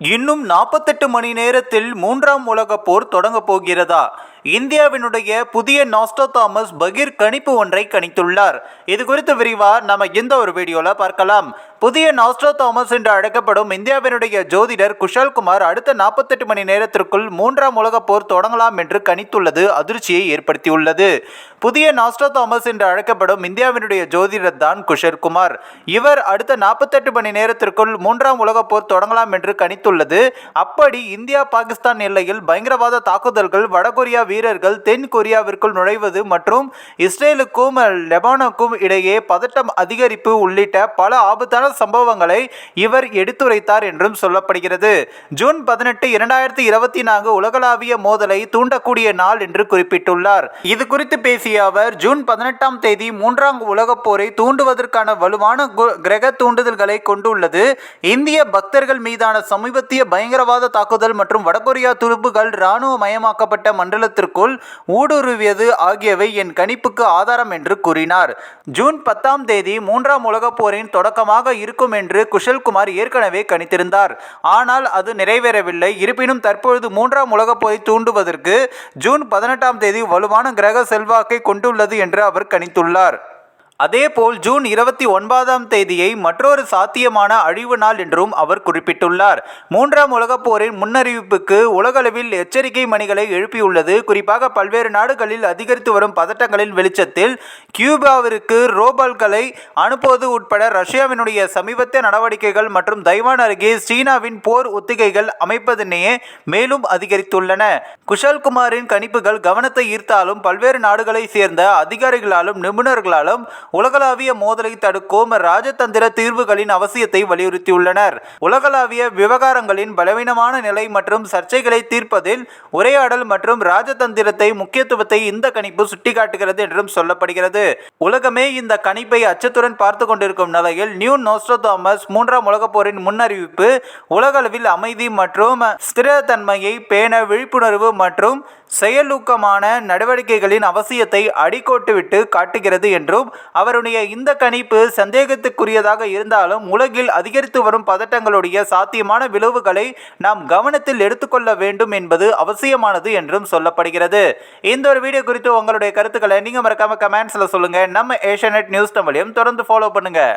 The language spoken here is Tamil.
இன்னும் நாற்பத்தெட்டு மணி நேரத்தில் மூன்றாம் உலகப் போர் தொடங்கப் போகிறதா? இந்தியாவினுடைய புதிய நாஸ்டோ தாமஸ் பகீர் கணிப்பு ஒன்றை கணித்துள்ளார். இது குறித்து விரிவா நம்ம இந்த ஒரு வீடியோல பார்க்கலாம். புதிய நாஸ்டோ தாமஸ் என்று அழைக்கப்படும் இந்தியாவினுடைய ஜோதிடர் குஷால்குமார் அடுத்த நாற்பத்தெட்டு மணி நேரத்திற்குள் மூன்றாம் உலகப் போர் தொடங்கலாம் என்று கணித்துள்ளது அதிர்ச்சியை ஏற்படுத்தியுள்ளது. புதிய நாஸ்டோ தாமஸ் என்று அழைக்கப்படும் இந்தியாவினுடைய ஜோதிடர் தான் குஷர்குமார் இவர் அடுத்த நாற்பத்தெட்டு மணி நேரத்திற்குள் மூன்றாம் உலகப் போர் தொடங்கலாம் என்று கணித்துள்ளது. அப்படி இந்தியா பாகிஸ்தான் எல்லையில் பயங்கரவாத தாக்குதல்கள் வடகொரியா வீரர்கள் தென் கொரியாவிற்குள் நுழைவது மற்றும் இஸ்ரேலுக்கும் லெபானுக்கும் இடையே பதட்டம் அதிகரிப்பு உள்ளிட்ட பல ஆபத்தான சம்பவங்களை இவர் எடுத்துரைத்தார் என்றும் சொல்லப்படுகிறது. ஜூன் பதினெட்டு இரண்டாயிரத்தி இருபத்தி நான்கு உலகளாவிய மோதலை தூண்டக்கூடிய நாள் என்று குறிப்பிட்டுள்ளார். இது குறித்து பேசிய அவர் ஜூன் பதினெட்டாம் தேதி மூன்றாம் உலகப் போரை தூண்டுவதற்கான வலுவான கிரக தூண்டுதல்களை கொண்டுள்ளது. இந்திய பக்தர்கள் மீதான சமீபத்திய பயங்கரவாத தாக்குதல் மற்றும் வடகொரியா துருப்புகள் இராணுவ மயமாக்கப்பட்ட மண்டலத்திற்குள் ஊடுருவியது ஆகியவை என் கணிப்புக்கு ஆதாரம் என்று கூறினார். ஜூன் பத்தாம் தேதி மூன்றாம் உலகப் போரின் தொடக்கமாக இருக்கும் என்று குஷல்குமார் ஏற்கனவே கணித்திருந்தார். ஆனால் அது நிறைவேறவில்லை. இருப்பினும் தற்பொழுது மூன்றாம் உலகப் போரை தூண்டுவதற்கு ஜூன் பதினெட்டாம் தேதி வலுவான கிரக செல்வாக்கை கொண்டுள்ளது என்று அவர் கணித்துள்ளார். அதேபோல் ஜூன் இருபத்தி ஒன்பதாம் தேதியை மற்றொரு சாத்தியமான அழிவு நாள் என்றும் அவர் குறிப்பிட்டுள்ளார். மூன்றாம் உலகப் போரின் முன்னறிவிப்புக்கு உலகளவில் எச்சரிக்கை மணிகளை எழுப்பியுள்ளது. குறிப்பாக பல்வேறு நாடுகளில் அதிகரித்து வரும் பதட்டங்களின் வெளிச்சத்தில் கியூபாவிற்கு ரோபால்களை அனுப்புவது உட்பட ரஷ்யாவினுடைய சமீபத்திய நடவடிக்கைகள் மற்றும் தைவான் அருகே சீனாவின் போர் ஒத்திகைகள் அமைப்பதனையே மேலும் அதிகரித்துள்ளன. குஷல்குமாரின் கணிப்புகள் கவனத்தை ஈர்த்தாலும் பல்வேறு நாடுகளை சேர்ந்த அதிகாரிகளாலும் நிபுணர்களாலும் உலகளாவிய மோதலை தடுக்கும் ராஜதந்திர தீர்வுகளின் அவசியத்தை வலியுறுத்தியுள்ளனர். உலகளாவிய விவகாரங்களின் பலவீனமான நிலை மற்றும் சர்ச்சைகளை தீர்ப்பதில் உரையாடல் மற்றும் ராஜதந்திரத்தை முக்கியத்துவத்தை இந்த கணிப்பு சுட்டிக்காட்டுகிறது என்றும் சொல்லப்படுகிறது. உலகமே இந்த கணிப்பை அச்சத்துடன் பார்த்து கொண்டிருக்கும் நிலையில் நியூ நோஸ்ட்ரோதாமஸ் மூன்றாம் உலகப் போரின் முன்னறிவிப்பு உலகளவில் அமைதி மற்றும் ஸ்திரத்தன்மையை பேண விழிப்புணர்வு மற்றும் செயலூக்கமான நடவடிக்கைகளின் அவசியத்தை அடிக்கோட்டுவிட்டு காட்டுகிறது என்றும் அவருடைய இந்த கணிப்பு சந்தேகத்துக்குரியதாக இருந்தாலும் உலகில் அதிகரித்து வரும் பதட்டங்களுடைய சாத்தியமான விளைவுகளை நாம் கவனத்தில் எடுத்துக்கொள்ள வேண்டும் என்பது அவசியமானது என்றும் சொல்லப்படுகிறது. இந்த ஒரு வீடியோ குறித்து உங்களுடைய கருத்துக்களை நீங்கள் மறக்காம கமெண்ட்ஸில் சொல்லுங்கள் நம்ம ஏஷியநெட் நியூஸ் தமிழையும் தொடர்ந்து ஃபாலோ பண்ணுங்கள்